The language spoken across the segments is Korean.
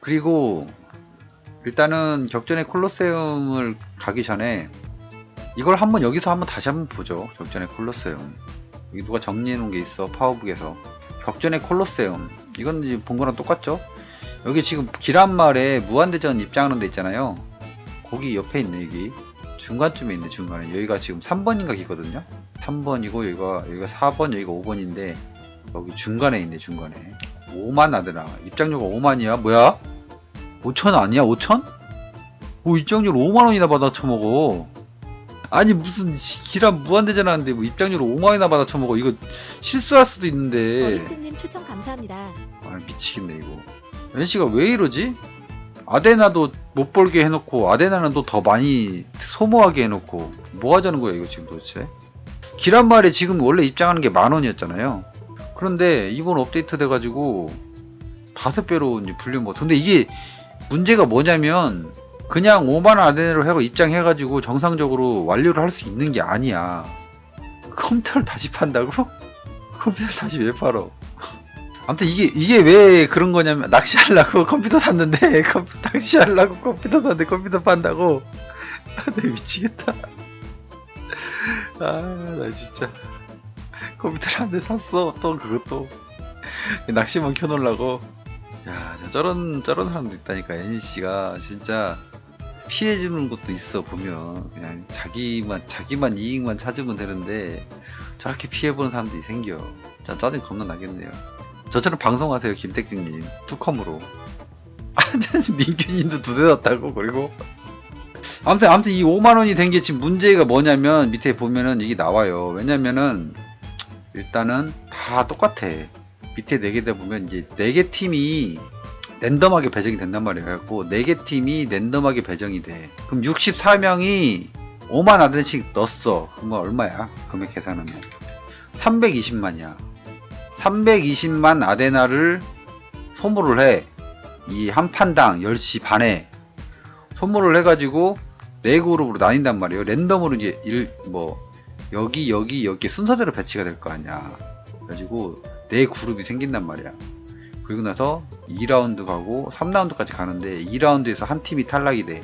그리고 일단은 격전의 콜로세움을 가기 전에 이걸 한번 여기서 한번 다시 한번 보죠. 격전의 콜로세움. 여기 누가 정리해 놓은 게 있어. 파워북에서. 격전의 콜로세움. 이건 본 거랑 똑같죠? 여기 지금 기란말에 무한대전 입장하는 데 있잖아요. 거기 옆에 있네, 여기. 중간쯤에 있네, 중간에. 여기가 지금 3번인가 기거든요? 3번이고, 여기가, 여기가 4번, 여기가 5번인데, 여기 중간에 있네, 중간에. 5만 아드나. 입장료가 5만이야? 뭐야? 5천 아니야? 5천? 뭐 입장료를 5만 원이나 받아 처먹어. 아니 무슨 시- 기란 무한대전 하는데 뭐 입장료를 5만 원이나 받아 처먹어. 이거 실수할 수도 있는데. 어림짐님 추천 감사합니다. 아 미치겠네 이거. NC가 왜 이러지? 아데나도 못 벌게 해놓고 아데나는 또 더 많이 소모하게 해놓고 뭐 하자는 거야 이거 지금 도대체? 기란 말에 지금 원래 입장하는 게 만 원이었잖아요. 그런데 이번 업데이트 돼가지고 다섯 배로 이제 불린 거. 근데 이게 문제가 뭐냐면 그냥 5만 원 아데나로 하고 입장해가지고 정상적으로 완료를 할 수 있는 게 아니야. 컴퓨터를 다시 판다고? 컴퓨터를 다시 왜 팔어? 아무튼 이게 이게 왜 그런 거냐면 낚시하려고 컴퓨터 샀는데 컴퓨터 낚시하려고 컴퓨터 샀는데 컴퓨터 판다고 나 미치겠다 아 나 진짜 컴퓨터를 한 대 샀어. 또 그것도. 낚시만 켜놓으려고. 야 저런 저런 사람도 있다니까 NC가. 진짜 피해주는 것도 있어 보면. 그냥 자기만 자기만 이익만 찾으면 되는데 저렇게 피해보는 사람들이 생겨. 자 짜증 겁나 나겠네요. 저처럼 방송하세요 김택진님. 투컴으로. 아 민규님도 두대 놨다고 그리고. 아무튼 아무튼 이 5만 원이 된 게 지금 문제가 뭐냐면 밑에 보면은 이게 나와요. 왜냐면은 일단은 다 똑같아. 밑에 4개 다 보면 이제 4개 팀이 랜덤하게 배정이 된단 말이에요. 그래갖고 4개 팀이 랜덤하게 배정이 돼. 그럼 64명이 5만 아드씩 넣었어. 그러면 얼마야? 금액 계산하면. 320만이야. 320만 아데나를 소모를 해. 이 한 판당 10시 반에 소모를 해가지고 네 그룹으로 나뉜단 말이에요. 랜덤으로 이제 일, 뭐, 여기, 여기, 여기 순서대로 배치가 될 거 아니야. 그래가지고 네 그룹이 생긴단 말이야. 그리고 나서 2라운드 가고 3라운드까지 가는데 2라운드에서 한 팀이 탈락이 돼.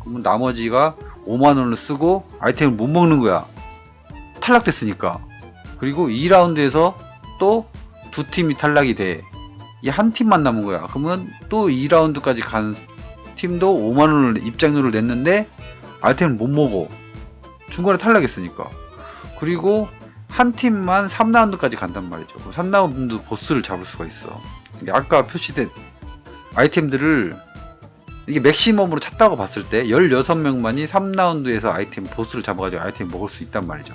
그러면 나머지가 5만원을 쓰고 아이템을 못 먹는 거야. 탈락됐으니까. 그리고 2라운드에서 또 두 팀이 탈락이 돼. 이 한 팀만 남은 거야. 그러면 또 2라운드까지 간 팀도 5만원을 입장료를 냈는데 아이템을 못 먹어. 중간에 탈락했으니까. 그리고 한 팀만 3라운드까지 간단 말이죠. 3라운드 보스를 잡을 수가 있어. 아까 표시된 아이템들을 이게 맥시멈으로 찾다고 봤을 때 16명만이 3라운드에서 아이템 보스를 잡아가지고 아이템 먹을 수 있단 말이죠.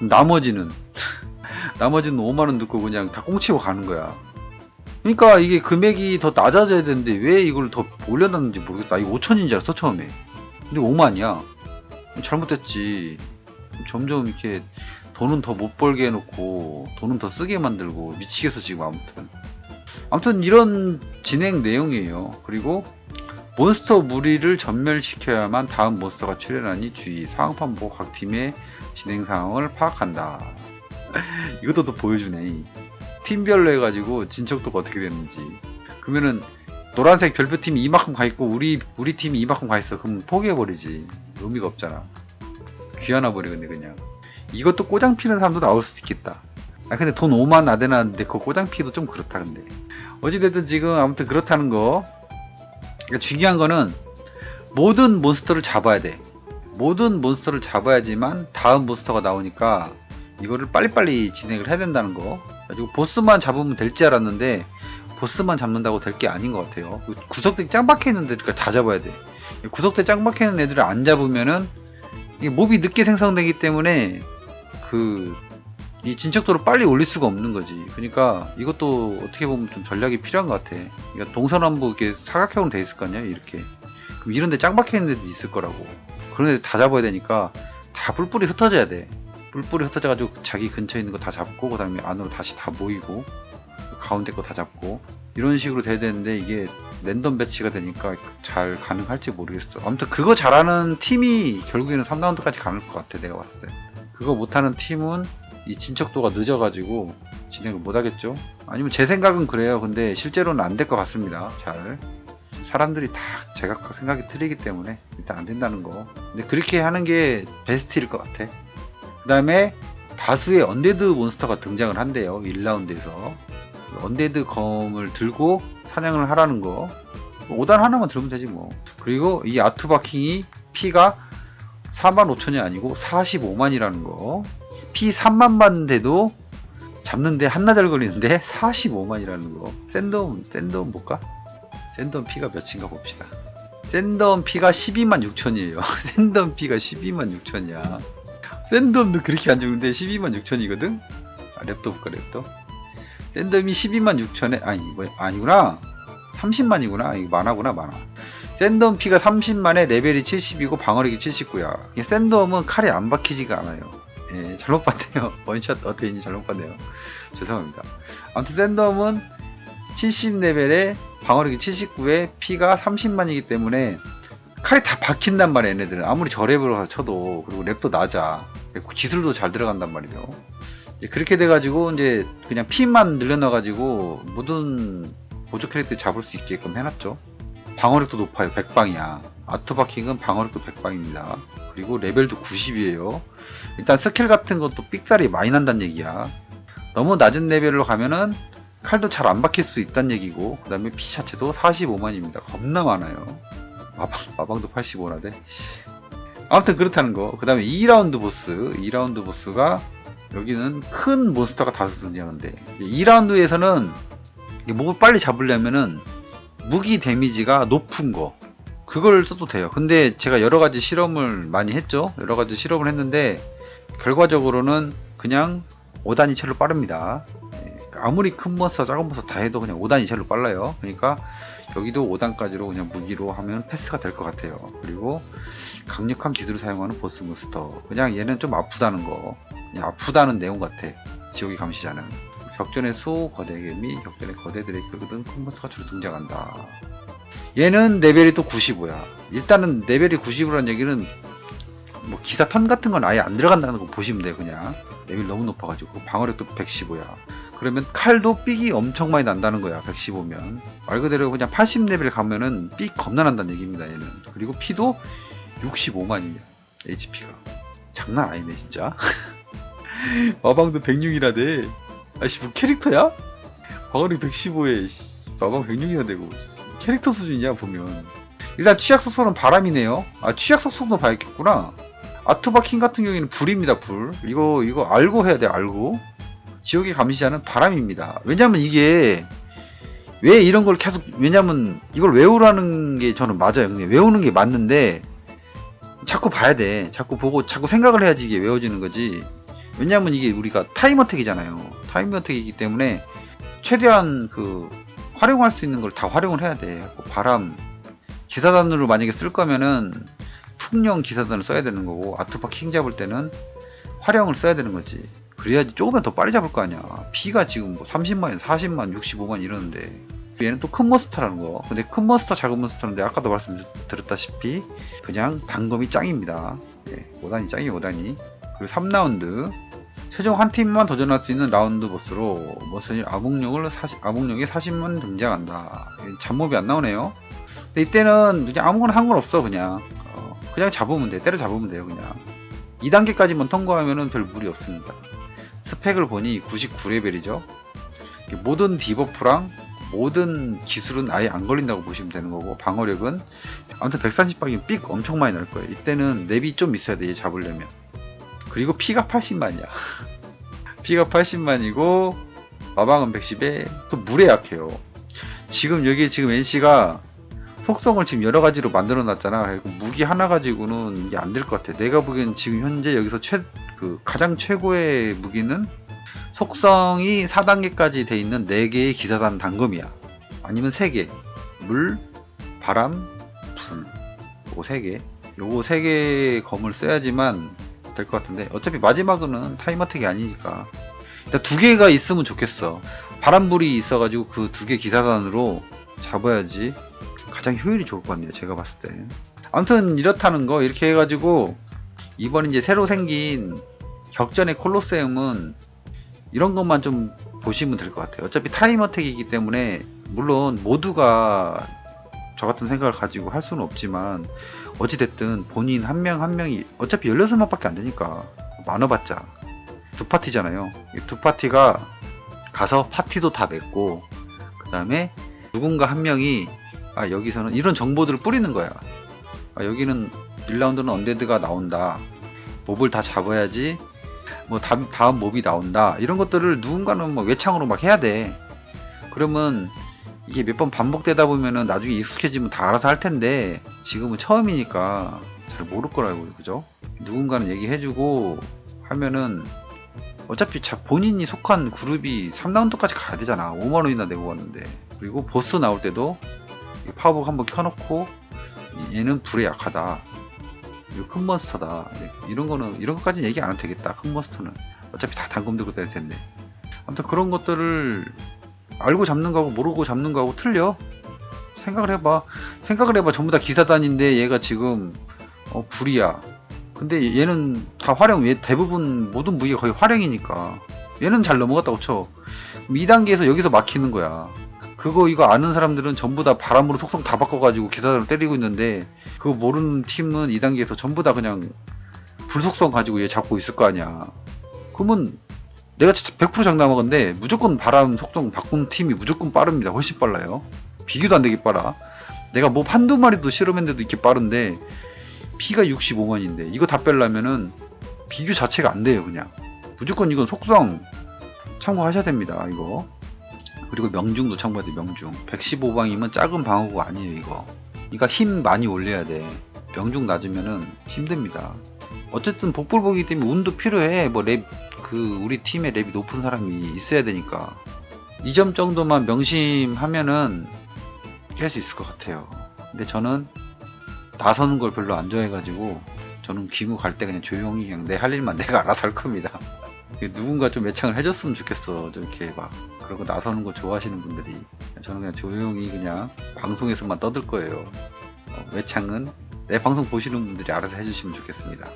나머지는 나머지는 5만원 넣고 그냥 다 꽁치고 가는 거야. 그러니까 이게 금액이 더 낮아져야 되는데 왜 이걸 더 올려놨는지 모르겠다. 이거 5천인 줄 알았어, 처음에. 근데 5만이야. 잘못됐지. 점점 이렇게 돈은 더 못 벌게 해놓고 돈은 더 쓰게 만들고 미치겠어, 지금 아무튼. 아무튼 이런 진행 내용이에요. 그리고 몬스터 무리를 전멸시켜야만 다음 몬스터가 출현하니 주의. 상황판 보고 각 팀의 진행 상황을 파악한다. 이것도 또 보여주네. 팀별로 해가지고 진척도가 어떻게 됐는지. 그러면은 노란색 별표 팀이 이만큼 가 있고 우리 우리 팀이 이만큼 가 있어. 그럼 포기해 버리지. 의미가 없잖아. 귀하나 버리겠네 그냥. 이것도 꼬장 피는 사람도 나올 수도 있겠다. 아 근데 돈 5만 아데나는데 그 꼬장 피도 좀 그렇다 근데. 어찌됐든 지금 아무튼 그렇다는 거. 그러니까 중요한 거는 모든 몬스터를 잡아야 돼. 모든 몬스터를 잡아야지만 다음 몬스터가 나오니까 이거를 빨리빨리 진행을 해야 된다는 거. 가지고 보스만 잡으면 될 줄 알았는데 보스만 잡는다고 될 게 아닌 것 같아요. 그 구석대 짱 박혀 있는 애들 다 잡아야 돼. 구석대 짱 박혀 있는 애들을 안 잡으면은 이게 몹이 늦게 생성되기 때문에 그 이 진척도를 빨리 올릴 수가 없는 거지. 그러니까 이것도 어떻게 보면 좀 전략이 필요한 것 같아. 그러니까 동서남북 이렇게 사각형으로 돼 있을 거 아니야, 이렇게. 그럼 이런데 짱 박혀 있는 애들이 있을 거라고. 그런 애들 다 잡아야 되니까 다 뿔뿔이 흩어져야 돼. 뿔뿔이 흩어져가지고 자기 근처에 있는 거 다 잡고 그 다음에 안으로 다시 다 모이고 가운데 거 다 잡고 이런 식으로 돼야 되는데 이게 랜덤 배치가 되니까 잘 가능할지 모르겠어. 아무튼 그거 잘하는 팀이 결국에는 3라운드까지 가는 것 같아 내가 봤을 때. 그거 못하는 팀은 이 진척도가 늦어가지고 진행을 못하겠죠? 아니면 제 생각은 그래요. 근데 실제로는 안 될 것 같습니다. 잘. 사람들이 다 제각각 생각이 틀리기 때문에 일단 안 된다는 거. 근데 그렇게 하는 게 베스트일 것 같아. 그 다음에 다수의 언데드 몬스터가 등장을 한대요. 1라운드에서. 언데드 검을 들고 사냥을 하라는 거. 5단 하나만 들으면 되지 뭐. 그리고 이 아투바킹이 피가 4만 5천이 아니고 45만이라는 거. 피 3만 받는데도 잡는데 한나절 걸리는데 45만이라는 거. 샌덤, 샌덤 볼까? 샌덤 피가 몇인가 봅시다. 샌덤 피가 12만 6천이에요. 샌덤 피가 12만 6천이야. 샌덤도 그렇게 안 죽는데 12만 6천이거든? 아, 랩도 볼까, 랩도? 샌덤이 12만 6천에, 아니, 뭐, 아니구나. 30만이구나. 이거 만화구나, 만화. 샌덤 피가 30만에 레벨이 70이고 방어력이 79야. 이 샌덤은 칼이 안 박히지가 않아요. 예, 잘못 봤네요. 원샷 어테인이 잘못 봤네요. 죄송합니다. 아무튼 샌덤은 70레벨에 방어력이 79에 피가 30만이기 때문에 칼이 다 박힌단 말이야 얘네들은 아무리 저랩으로 쳐도 그리고 랩도 낮아 기술도 잘 들어간단 이제 그렇게 돼가지고 이제 그냥 피만 늘려놔가지고 모든 보조 캐릭터 잡을 수 있게끔 해놨죠. 방어력도 높아요 100방이야. 아트바킹은 방어력도 100방입니다. 그리고 레벨도 90이에요. 일단 스킬 같은 것도 삑살이 많이 난다는 얘기야. 너무 낮은 레벨로 가면은 칼도 잘 안 박힐 수 있다는 얘기고 그 다음에 피 자체도 45만입니다. 겁나 많아요. 마방, 마방도 85나대 아무튼 그렇다는 거 그 다음에 2라운드 보스. 2라운드 보스가 여기는 큰 몬스터가 다수 등장하는데 2라운드에서는 목을 빨리 잡으려면은 무기 데미지가 높은 거. 그걸 써도 돼요. 근데 제가 여러 가지 실험을 많이 했죠. 여러 가지 실험을 했는데 결과적으로는 그냥 5단이 첼로 빠릅니다. 예, 아무리 큰 몬스터 작은 몬스터 다 해도 그냥 5단이 첼로 빨라요. 그러니까 여기도 5단까지로 그냥 무기로 하면 패스가 될 것 같아요. 그리고 강력한 기술을 사용하는 보스 몬스터. 그냥 얘는 좀 아프다는 거. 그냥 아프다는 내용 같아. 지옥의 감시자는. 격전의 수, 거대 개미, 격전의 거대 드레이크 등큰 몬스터가 주로 등장한다. 얘는 레벨이 또 95야. 일단은 레벨이 95라는 얘기는 뭐 기사 턴 같은 건 아예 안 들어간다는 거 보시면 돼요 그냥. 레벨 너무 높아가지고. 방어력도 115야 그러면 칼도 삑이 엄청 많이 난다는 거야 115면. 말 그대로 그냥 80레벨 가면은 삑 겁나 난다는 얘기입니다 얘는. 그리고 피도 65만이야 HP가. 장난 아니네 진짜. 마방도 106이라대. 아씨 뭐 캐릭터야? 방어력 115에 마방 106이나 되고 캐릭터 수준이야 보면. 일단 취약 속성은 바람이네요. 아 취약 속성도 봐야겠구나. 아투바킹 같은 경우에는 불입니다 불. 이거 이거 알고 해야 돼 알고 지옥의 감시자는 바람입니다. 왜냐면 이게 왜 이런 걸 계속 왜냐면 이걸 외우라는 게 저는 맞아요 근데 외우는 게 맞는데 자꾸 봐야 돼. 자꾸 보고 자꾸 생각을 해야지 이게 외워지는 거지. 왜냐면 이게 우리가 타임어택이잖아요. 타임어택이기 때문에 최대한 그 활용할 수 있는 걸 다 활용을 해야 돼. 바람 기사단으로 만약에 쓸 거면은 풍령 기사단을 써야 되는 거고 아투파 킹 잡을 때는 활용을 써야 되는 거지 그래야지 조금만 더 빨리 잡을 거 아니야. 피가 지금 뭐 30만, 40만, 65만 이러는데. 얘는 또 큰 몬스터라는 거. 근데 큰 몬스터 작은 몬스터인데 아까도 말씀드렸다시피 그냥 단검이 짱입니다. 네, 5단이 짱이에요 5단이. 그리고 3라운드. 최종 한 팀만 도전할 수 있는 라운드 보스로 아몽룡을 40, 아몽룡이 40만 등장한다. 잡몹이 안 나오네요. 근데 이때는 그냥 아무거나 한 건 없어 그냥. 어, 그냥 잡으면 돼. 때려 잡으면 돼요 그냥. 2단계까지만 통과하면은 별 무리 없습니다 스펙을 보니 99레벨이죠. 모든 디버프랑 모든 기술은 아예 안 걸린다고 보시면 되는 거고 방어력은 아무튼 130방이면 삑 엄청 많이 날 거예요. 이때는 랩이 좀 있어야 돼 얘 잡으려면. 그리고 피가 80만이야. 피가 80만이고 마방은 110에 또 물에 약해요. 지금 여기 지금 NC가 속성을 지금 여러 가지로 만들어 놨잖아. 무기 하나 가지고는 이게 안 될 것 같아. 내가 보기엔 지금 현재 여기서 최, 그 가장 최고의 무기는 속성이 4단계까지 돼 있는 4개의 기사단 단검이야. 아니면 3개. 물, 바람, 불. 요거 3개. 요거 3개의 검을 써야지만 될 것 같은데 어차피 마지막은 타임어택이 아니니까 일단 두 개가 있으면 좋겠어. 바람불이 있어가지고 그 두 개 기사단으로 잡아야지 가장 효율이 좋을 것 같네요. 제가 봤을 때. 아무튼 이렇다는 거 이렇게 해가지고 이번 이제 새로 생긴 격전의 콜로세움은 이런 것만 좀 보시면 될 것 같아요. 어차피 타임어택이기 때문에 물론 모두가 저 같은 생각을 가지고 할 수는 없지만 어찌됐든 본인 한 명한 명이 어차피 16명밖에 안 되니까 많아봤자 두 파티잖아요 이두 파티가 가서 파티도 다 맺고 그 다음에 누군가 한 명이 아 여기서는 이런 정보들을 뿌리는 거야. 아, 여기는 1라운드는 언데드가 나온다. 몹을 다 잡아야지 뭐 다음, 다음 몹이 나온다. 이런 것들을 누군가는 뭐 외창으로 막 해야 돼. 그러면 이게 몇 번 반복되다 보면은 나중에 익숙해지면 다 알아서 할 텐데 지금은 처음이니까 잘 모를 거라고 그죠? 누군가는 얘기해주고 하면은 어차피 자 본인이 속한 그룹이 3라운드까지 가야 되잖아. 5만 원이나 내고 갔는데. 그리고 보스 나올 때도 이 파워복 한번 켜놓고 얘는 불에 약하다. 큰 몬스터다. 이런 거는 이런 것까지는 얘기 안 해도 되겠다. 큰 몬스터는. 어차피 다 단검 들고 다닐 텐데. 아무튼 그런 것들을 알고 잡는 거하고 모르고 잡는 거하고 틀려. 생각을 해봐. 생각을 해봐. 전부 다 기사단인데 얘가 지금 어 불이야. 근데 얘는 다 활용 얘 대부분 모든 무기가 거의 활용이니까. 얘는 잘 넘어갔다고 쳐. 그럼 2단계에서 여기서 막히는 거야 그거 이거 아는 사람들은 전부 다 바람으로 속성 다 바꿔가지고 기사단을 때리고 있는데 그거 모르는 팀은 2단계에서 전부 다 그냥 불속성 가지고 얘 잡고 있을 거 아니야 그러면 내가 진짜 100% 장담하건데 무조건 바람 속성 바꾼 팀이 무조건 빠릅니다. 훨씬 빨라요. 비교도 안 되게 빨라. 내가 뭐 한두 마리도 실험했는데도 이렇게 빠른데 피가 65만인데 이거 다 빼려면은 비교 자체가 안 돼요 그냥. 무조건 이건 속성 참고하셔야 됩니다 이거. 그리고 명중도 참고해야 돼 명중. 115방이면 작은 방어구 아니에요 이거. 그러니까 힘 많이 올려야 돼. 명중 낮으면은 힘듭니다. 어쨌든 복불복이기 때문에 운도 필요해. 뭐 랩, 그, 우리 팀에 랩이 높은 사람이 있어야 되니까. 이 점 정도만 명심하면은 깰 수 있을 것 같아요. 근데 저는 나서는 걸 별로 안 좋아해가지고, 저는 기무 갈 때 그냥 조용히 그냥 내 할 일만 내가 알아서 할 겁니다. 누군가 좀 매창을 해줬으면 좋겠어. 좀 이렇게 막, 그러고 나서는 거 좋아하시는 분들이. 저는 그냥 조용히 그냥 방송에서만 떠들 거예요. 어, 외창은 내 방송 보시는 분들이 알아서 해주시면 좋겠습니다.